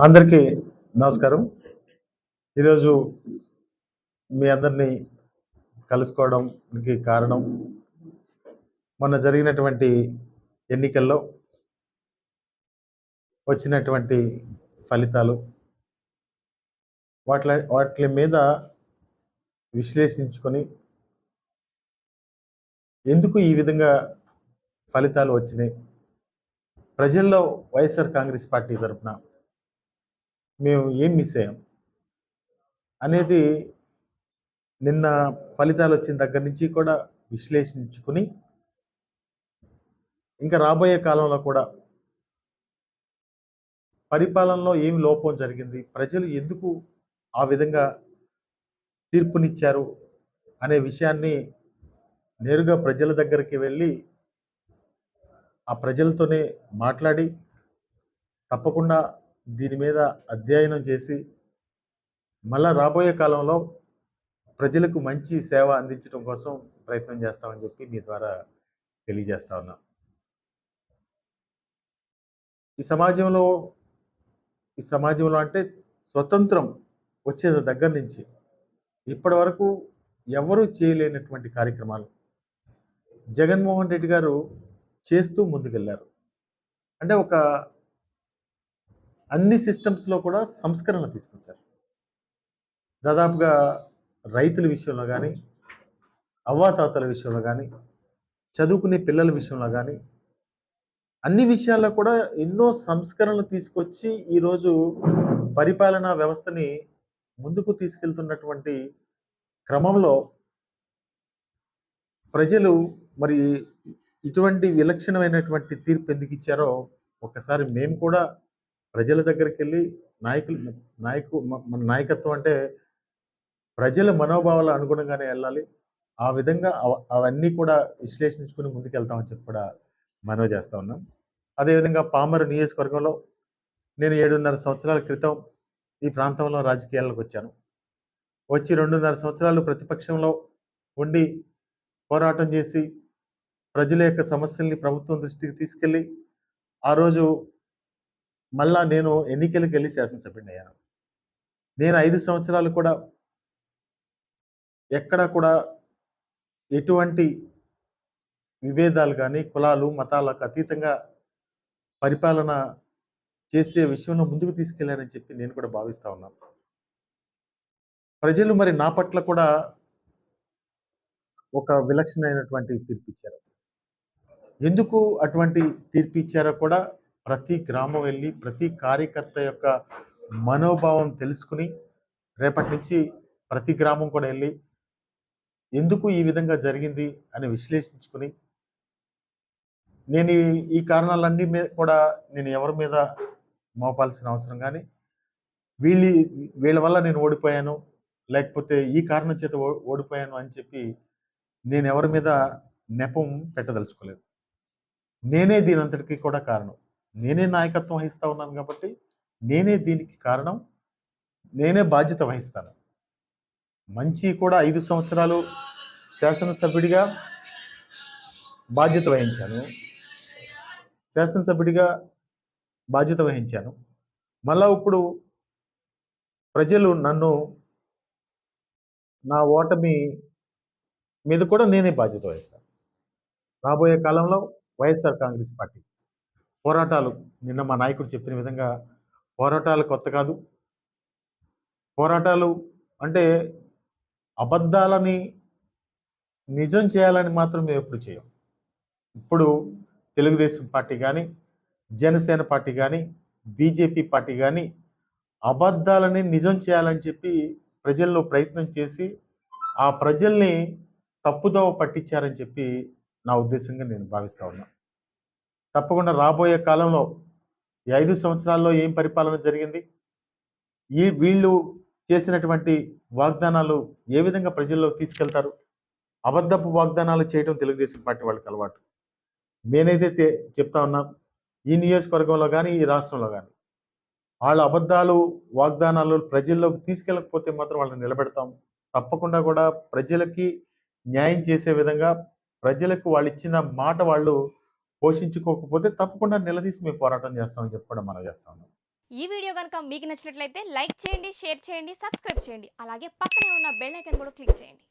అందరికీ నమస్కారం. ఈరోజు మీ అందరినీ కలుసుకోవడానికి కారణం మొన్న జరిగినటువంటి ఎన్నికల్లో వచ్చినటువంటి ఫలితాలు. వాటి వాటి మీద విశ్లేషించుకొని ఎందుకు ఈ విధంగా ఫలితాలు వచ్చినాయి? ప్రజల్లో వైఎస్ఆర్ కాంగ్రెస్ పార్టీ తరఫున మేము ఏం మిస్ అయ్యాం? అనేది నిన్న ఫలితాలు వచ్చిన దగ్గర నుంచి కూడా విశ్లేషించుకుని ఇంకా రాబోయే కాలంలో కూడా పరిపాలనలో ఏమి లోపం జరిగింది? ప్రజలు ఎందుకు ఆ విధంగా తీర్పునిచ్చారు? అనే విషయాన్ని నేరుగా ప్రజల దగ్గరికి వెళ్ళి ఆ ప్రజలతోనే మాట్లాడి తప్పకుండా దీని మీద అధ్యయనం చేసి మళ్ళా రాబోయే కాలంలో ప్రజలకు మంచి సేవ అందించడం కోసం ప్రయత్నం చేస్తామని చెప్పి మీ ద్వారా తెలియజేస్తా ఉన్నాం. ఈ సమాజంలో ఈ సమాజంలో అంటే స్వతంత్రం వచ్చే దగ్గర నుంచి ఇప్పటి వరకు ఎవరూ చేయలేనటువంటి కార్యక్రమాలు. జగన్మోహన్ రెడ్డి గారు చేస్తూ ముందుకెళ్ళారు అంటే ఒక అన్ని సిస్టమ్స్లో కూడా సంస్కరణ తీసుకొచ్చారు. దాదాపుగా రైతుల విషయంలో కానీ అవ్వాతాతల విషయంలో కానీ చదువుకునే పిల్లల విషయంలో కానీ అన్ని విషయాల్లో కూడా ఎన్నో సంస్కరణలు తీసుకొచ్చి ఈరోజు పరిపాలనా వ్యవస్థని ముందుకు తీసుకెళ్తున్నటువంటి క్రమంలో ప్రజలు మరి ఇటువంటి విలక్షణమైనటువంటి తీర్పు ఎందుకు ఇచ్చారో ఒకసారి మేము కూడా ప్రజల దగ్గరికి వెళ్ళి నాయకులు నాయకు మన నాయకత్వం అంటే ప్రజల మనోభావాల అనుగుణంగానే వెళ్ళాలి. ఆ విధంగా అవన్నీ కూడా విశ్లేషించుకుని ముందుకెళ్తామని చెప్పి కూడా మనవి చేస్తూ ఉన్నాం. అదేవిధంగా పామరు నియోజకవర్గంలో నేను ఏడున్నర సంవత్సరాల క్రితం ఈ ప్రాంతంలో రాజకీయాలకు వచ్చాను. వచ్చి రెండున్నర సంవత్సరాలు ప్రతిపక్షంలో ఉండి పోరాటం చేసి ప్రజల యొక్క సమస్యల్ని ప్రభుత్వం దృష్టికి తీసుకెళ్ళి ఆ రోజు మళ్ళా నేను ఎన్నికలకు వెళ్ళి శాసనసభ్యుని అయ్యాను. నేను ఐదు సంవత్సరాలు కూడా ఎక్కడ కూడా ఎటువంటి విభేదాలు కానీ కులాలు మతాలకు అతీతంగా పరిపాలన చేసే విషయంలో ముందుకు తీసుకెళ్ళానని చెప్పి నేను కూడా భావిస్తూ ఉన్నాను. ప్రజలు మరి నా పట్ల కూడా ఒక విలక్షణమైనటువంటి తీర్పు ఇచ్చారు. ఎందుకు అటువంటి తీర్పు ఇచ్చారో కూడా ప్రతి గ్రామం వెళ్ళి ప్రతి కార్యకర్త యొక్క మనోభావం తెలుసుకుని రేపటి నుంచి ప్రతి గ్రామం కూడా వెళ్ళి ఎందుకు ఈ విధంగా జరిగింది అని విశ్లేషించుకుని నేను ఈ కారణాలన్నీ మీద కూడా నేను ఎవరి మీద మోపాల్సిన అవసరం కానీ వీళ్ళ వీళ్ళ వల్ల నేను ఓడిపోయాను లేకపోతే ఈ కారణం చేత ఓడిపోయాను అని చెప్పి నేను ఎవరి మీద నెపం పెట్టదలుచుకోలేదు. నేనే దీని అంతటికీ కూడా కారణం. నేనే నాయకత్వం వహిస్తూ ఉన్నాను కాబట్టి నేనే దీనికి కారణం. నేనే బాధ్యత వహిస్తాను. మంచి కూడా ఐదు సంవత్సరాలు శాసనసభ్యుడిగా బాధ్యత వహించాను. శాసనసభ్యుడిగా బాధ్యత వహించాను. మళ్ళా ఇప్పుడు ప్రజలు నన్ను నా ఓటమి మీద కూడా నేనే బాధ్యత వహిస్తాను. రాబోయే కాలంలో వైఎస్ఆర్ కాంగ్రెస్ పార్టీ పోరాటాలు. నిన్న మా నాయకుడు చెప్పిన విధంగా పోరాటాలు కొత్త కాదు. పోరాటాలు అంటే అబద్ధాలని నిజం చేయాలని మాత్రం మేము ఎప్పుడు చేయం. ఇప్పుడు తెలుగుదేశం పార్టీ కానీ జనసేన పార్టీ కానీ బీజేపీ పార్టీ కానీ అబద్ధాలని నిజం చేయాలని చెప్పి ప్రజల్లో ప్రయత్నం చేసి ఆ ప్రజల్ని తప్పుదోవ పట్టించారని చెప్పి నా ఉద్దేశంగా నేను భావిస్తా ఉన్నా. తప్పకుండా రాబోయే కాలంలో ఈ ఐదు సంవత్సరాల్లో ఏం పరిపాలన జరిగింది? ఈ వీళ్ళు చేసినటువంటి వాగ్దానాలు ఏ విధంగా ప్రజల్లో తీసుకెళ్తారు? అబద్ధపు వాగ్దానాలు చేయడం తెలుగుదేశం పార్టీ వాళ్ళకి అలవాటు. నేనైతే చెప్తా ఉన్నా ఈ నియోజకవర్గంలో కానీ ఈ రాష్ట్రంలో కానీ వాళ్ళ అబద్ధాలు వాగ్దానాలు ప్రజల్లోకి తీసుకెళ్ళకపోతే మాత్రం వాళ్ళని నిలబెడతాం. తప్పకుండా కూడా ప్రజలకి న్యాయం చేసే విధంగా ప్రజలకు వాళ్ళు ఇచ్చిన మాట వాళ్ళు పోషించుకోకపోతే తప్పకుండా నిలదీసి మేము పోరాటం చేస్తామని చెప్పి కూడా మనం చేస్తాము ఈ వీడియో కనుక మీకు నచ్చినట్లయితే లైక్ చేయండి షేర్ చేయండి సబ్స్క్రైబ్ చేయండి. అలాగే పక్కనే ఉన్న బెల్ ఐకన్ కూడా క్లిక్ చేయండి.